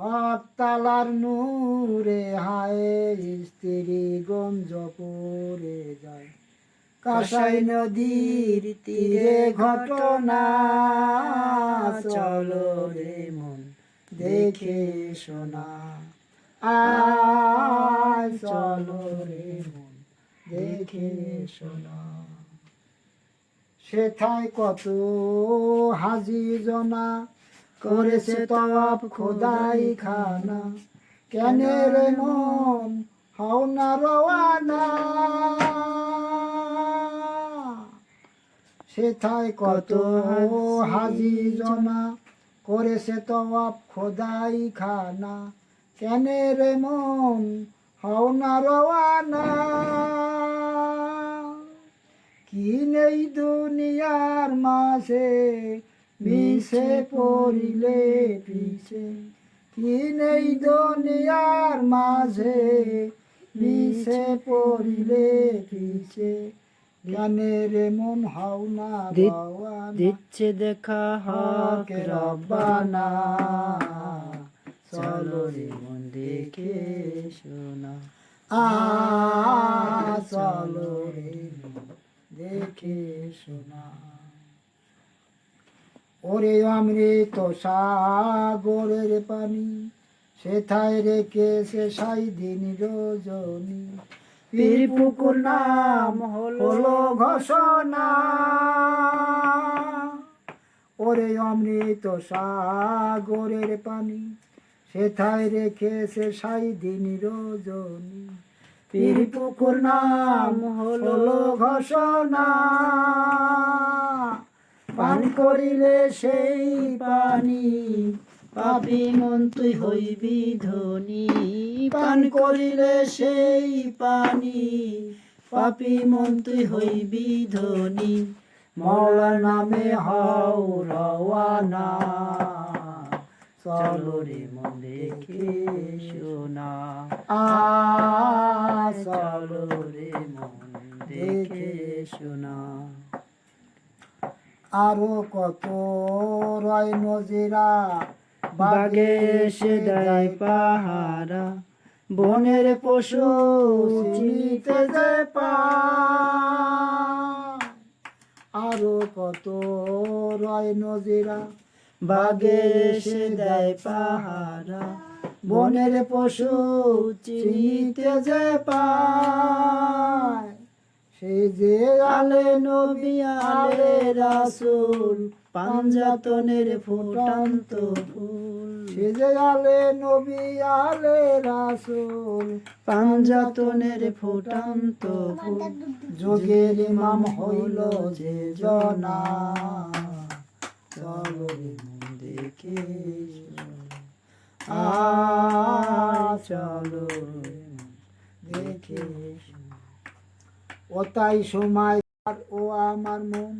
হকতালার নূরে হায় স্ত্রী গঞ্জ পড়ে যায়। কাসাই নদীর তীরে ঘটনা চলো রে মন, দেখে শোনা। আয় চলো রে মন, দেখে শোনা। সেথায় কত হাজি জনা করেছে তপ খোদাই খানা। কেনে রে মন, হও না রওয়ানা সেথায় কত হাজি জনা করেছে তপ খোদাই খানা। কেনে রে মন, হও না রওয়ানা কি নেই দুনিয়ার মাঝে মিশে পড়িলে পিছে কি নেই দুনিয়ার মাঝে? মিশে পড়িলে পিছে জ্ঞানের মন হাও না। দিচ্ছে দেখা হক রব্বানা। চলো রে মন দেখে শোনা। আ চলো রে দেখে শোনা। ওরে অমৃত সাগরের পানি সেথায় রেখেছে সাই দিন রজনী। পীর পুকুর নাম হলো ঘোষণা। ওরে অমৃত সাগরের পানি সেথায় রেখেছে সাই দিন রজনী। পীর পুকুর নাম হলো ঘোষণা। করিলে সেই পানি, পাপি মন তুই হইবি ধনী। পান করিলে সেই পানি, পাপি মন তুই হইবি ধনী। মৌলা নামে হও রওয়ানা, চলো রে মন দেখে শোনা। আ, চলো রে মন দেখে শোনা। আরও কত রয় নজিরা বাগে এসে দেয় পাহারা বনের পশু চিনিতে যে পা। আরও কত রয় নজিরা বাগে এসে দেয় পাহারা। বনের পশু চিনিতে যে পায় সে যে আলে নবী, আলে রাসুল, পাঞ্জাতনের ফুটান্ত ফুল। সে যে আলে নবী, আলে রাসুল, পাঞ্জাতনের ফুটান্ত ফুল। যোগের ইমাম হইল যে জনা। চলো দেখে। আ, চলো দেখে। ও তাই সময় ও আমার মন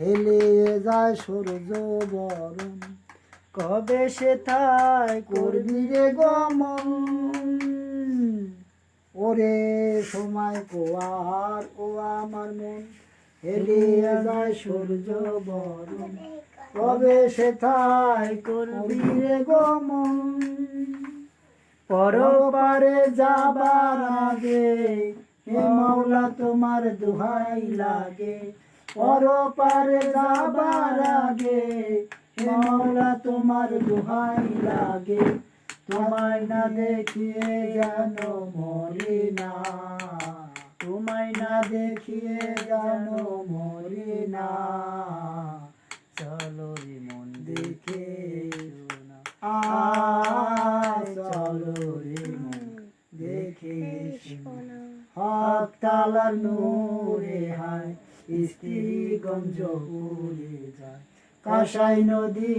হেলে যায় সূর্য বরণ। কবে সে থাই করবি রে গমন? ওরে সময় কোয়ার ও আমার মন হেলিয়ে যায় সূর্য বরণ। কবে সে থাই করবি রে গমন? পরপারে যাবার আগে হে মাওলা, তোমার দুহাই লাগে, পরপারে যাবার আগে। হে মাওলা, তোমার দুহাই লাগে, তোমায় না দেখিয়ে যেন মরি না। তোমায় না দেখিয়ে যেন মরি না। চলো রে মন দেখে আ চলো রে মন দেখে শোনা। হক তালার নূরে হায় স্ত্রী গঞ্জ উড়ে যায়। কাসাই নদী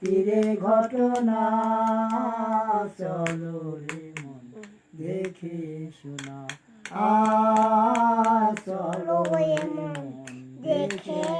তীরে ঘটনা চলো রে মন দেখে শোনা। আ চলো রে মন দেখে শোনা